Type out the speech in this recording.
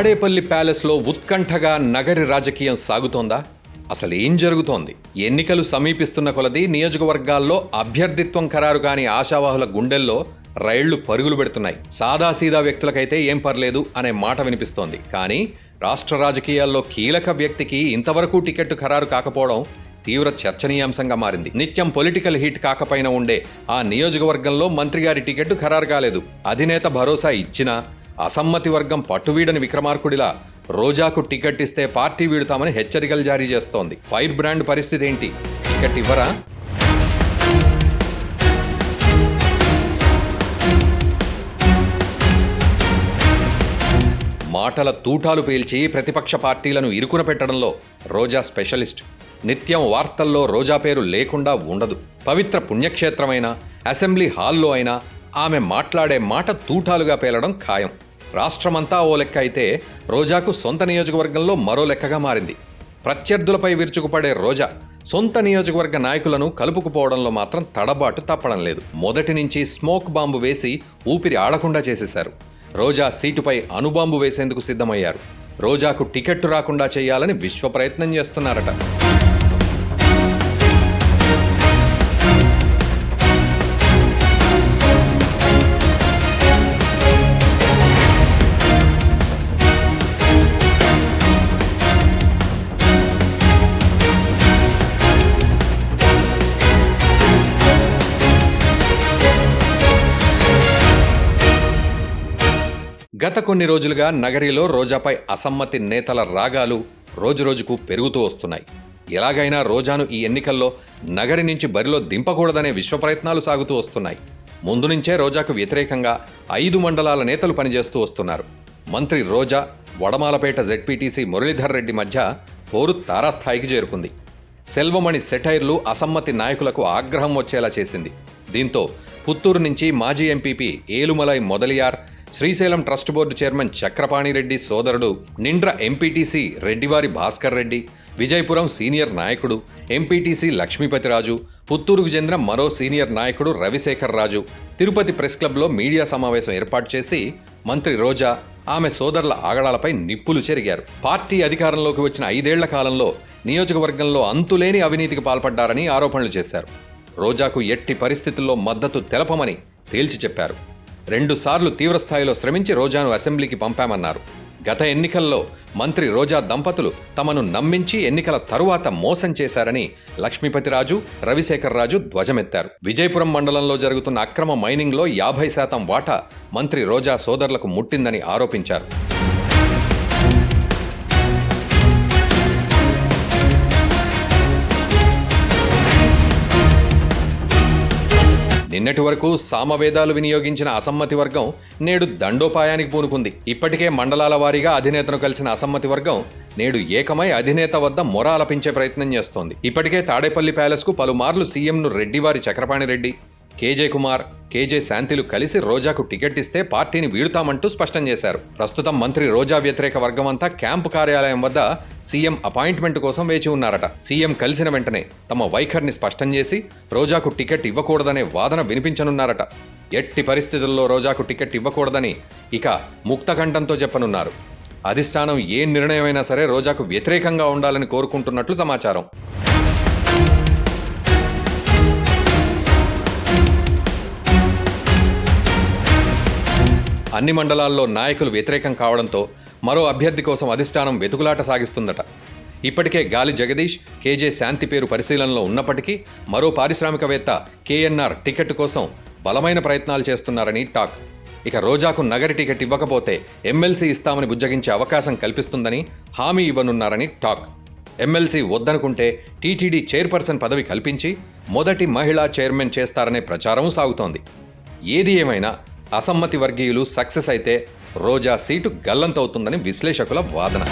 తాడేపల్లి ప్యాలెస్లో ఉత్కంఠగా నగరి రాజకీయం సాగుతోందా? అసలు ఏం జరుగుతోంది? ఎన్నికలు సమీపిస్తున్న కొలది నియోజకవర్గాల్లో అభ్యర్థిత్వం ఖరారు కాని ఆశావాహుల గుండెల్లో రైళ్ళు పరుగులు పెడుతున్నాయి. సాదాసీదా వ్యక్తులకైతే ఏం పర్లేదు అనే మాట వినిపిస్తోంది. కానీ రాష్ట్ర రాజకీయాల్లో కీలక వ్యక్తికి ఇంతవరకు టికెట్ ఖరారు కాకపోవడం తీవ్ర చర్చనీయాంశంగా మారింది. నిత్యం పొలిటికల్ హిట్ కాకపోయినా ఉండే ఆ నియోజకవర్గంలో మంత్రి గారి టికెట్ ఖరారు కాలేదు. అధినేత భరోసా ఇచ్చినా అసమ్మతి వర్గం పట్టువీడని విక్రమార్కుడిలా రోజాకు టికెట్ ఇస్తే పార్టీ వీడుతామని హెచ్చరికలు జారీ చేస్తోంది. ఫైర్ బ్రాండ్ పరిస్థితి ఏంటి? టికెట్ ఇవ్వరా? మాటల తూటాలు పేల్చి ప్రతిపక్ష పార్టీలను ఇరుకున పెట్టడంలో రోజా స్పెషలిస్ట్. నిత్యం వార్తల్లో రోజా పేరు లేకుండా ఉండదు. పవిత్ర పుణ్యక్షేత్రమైన అసెంబ్లీ హాల్లో అయినా ఆమె మాట్లాడే మాట తూటాలుగా పేలడం ఖాయం. రాష్ట్రమంతా ఓ లెక్క అయితే రోజాకు సొంత నియోజకవర్గంలో మరో లెక్కగా మారింది. ప్రత్యర్థులపై విరుచుకుపడే రోజా సొంత నియోజకవర్గ నాయకులను కలుపుకుపోవడంలో మాత్రం తడబాటు తప్పడం లేదు. మొదటి నుంచి స్మోక్ బాంబు వేసి ఊపిరి ఆడకుండా చేసేశారు. రోజా సీటుపై అణుబాంబు వేసేందుకు సిద్ధమయ్యారు. రోజాకు టికెట్టు రాకుండా చేయాలని విశ్వ ప్రయత్నం చేస్తున్నారట. గత కొన్ని రోజులుగా నగరిలో రోజాపై అసమ్మతి నేతల రాగాలు రోజురోజుకు పెరుగుతూ వస్తున్నాయి. ఎలాగైనా రోజాను ఈ ఎన్నికల్లో నగరి నుంచి బరిలో దింపకూడదనే విశ్వ ప్రయత్నాలు సాగుతూ వస్తున్నాయి. ముందు నుంచే రోజాకు వ్యతిరేకంగా ఐదు మండలాల నేతలు పనిచేస్తూ వస్తున్నారు. మంత్రి రోజా వడమాలపేట జెడ్పీటీసీ మురళీధర్ రెడ్డి మధ్య పోరు తారాస్థాయికి చేరుకుంది. సెల్వమణి సెటైర్లు అసమ్మతి నాయకులకు ఆగ్రహం వచ్చేలా చేసింది. దీంతో పుత్తూరు నుంచి మాజీ MPP Elumalai Mudaliar Srisailam trust board chairman Chakrapani Reddy సోదరుడు నిండ్ర ఎంపీటీసీ రెడ్డివారి భాస్కర్ రెడ్డి విజయపురం సీనియర్ నాయకుడు ఎంపీటీసీ లక్ష్మీపతిరాజు పుత్తూరుకు చెందిన మరో సీనియర్ నాయకుడు రవిశేఖర్ రాజు. తిరుపతి ప్రెస్ క్లబ్లో మీడియా సమావేశం ఏర్పాటు చేసి మంత్రి రోజా ఆమె సోదరుల ఆగడాలపై నిప్పులు చెరిగారు. పార్టీ అధికారంలోకి వచ్చిన ఐదేళ్ళ కాలంలో నియోజకవర్గంలో అంతులేని అవినీతికి పాల్పడ్డారని ఆరోపణలు చేశారు. రోజాకు ఎట్టి పరిస్థితుల్లో మద్దతు తెలపమని తేల్చి చెప్పారు. రెండుసార్లు తీవ్రస్థాయిలో శ్రమించి రోజాను అసెంబ్లీకి పంపామన్నారు. గత ఎన్నికల్లో మంత్రి రోజా దంపతులు తమను నమ్మించి ఎన్నికల తరువాత మోసం చేశారని లక్ష్మీపతిరాజు రవిశేఖర్ రాజు ధ్వజమెత్తారు. విజయపురం మండలంలో జరుగుతున్న అక్రమ మైనింగ్లో యాభై శాతం వాటా మంత్రి రోజా సోదరులకు ముట్టిందని ఆరోపించారు. నిన్నటి వరకు సామవేదాలు వినియోగించిన అసమ్మతి వర్గం నేడు దండోపాయానికి పూనుకుంది. ఇప్పటికే మండలాల వారీగా అధినేతను కలిసిన అసమ్మతి వర్గం నేడు ఏకమై అధినేత వద్ద మొర ఆలపించే ప్రయత్నం చేస్తోంది. ఇప్పటికే తాడేపల్లి ప్యాలెస్కు పలుమార్లు సీఎంను రెడ్డివారి చక్రపాణి రెడ్డి కేజే కుమార్ కేజే శాంతిలు కలిసి రోజాకు టికెట్ ఇస్తే పార్టీని వీడుతామంటూ స్పష్టం చేశారు. ప్రస్తుతం మంత్రి రోజా వ్యతిరేక వర్గం అంతా క్యాంపు కార్యాలయం వద్ద సీఎం అపాయింట్మెంట్ కోసం వేచి ఉన్నారట. సీఎం కలిసిన వెంటనే తమ వైఖరిని స్పష్టం చేసి రోజాకు టికెట్ ఇవ్వకూడదనే వాదన వినిపించనున్నారట. ఎట్టి పరిస్థితుల్లో రోజాకు టికెట్ ఇవ్వకూడదని ఇక ముక్తకంఠంతో చెప్పనున్నారు. అధిష్టానం ఏ నిర్ణయమైనా సరే రోజాకు వ్యతిరేకంగా ఉండాలని కోరుకుంటున్నట్లు సమాచారం. అన్ని మండలాల్లో నాయకులు వ్యతిరేకం కావడంతో మరో అభ్యర్థి కోసం అధిష్టానం వెతుకులాట సాగిస్తుందట. ఇప్పటికే గాలి జగదీష్ కేజే శాంతి పేరు పరిశీలనలో ఉన్నప్పటికీ మరో పారిశ్రామికవేత్త కేఎన్ఆర్ టికెట్ కోసం బలమైన ప్రయత్నాలు చేస్తున్నారని టాక్. ఇక రోజాకు నగరి టికెట్ ఇవ్వకపోతే ఎమ్మెల్సీ ఇస్తామని బుజ్జగించే అవకాశం కల్పిస్తుందని హామీ ఇవ్వనున్నారని టాక్. ఎమ్మెల్సీ వద్దనుకుంటే టీటీడీ చైర్పర్సన్ పదవి కల్పించి మొదటి మహిళా చైర్మన్ చేస్తారనే ప్రచారం సాగుతోంది. ఏది ఏమైనా అసమ్మతి వర్గీయులు సక్సెస్ అయితే రోజా సీటు గల్లంతవుతుందని విశ్లేషకుల వాదన.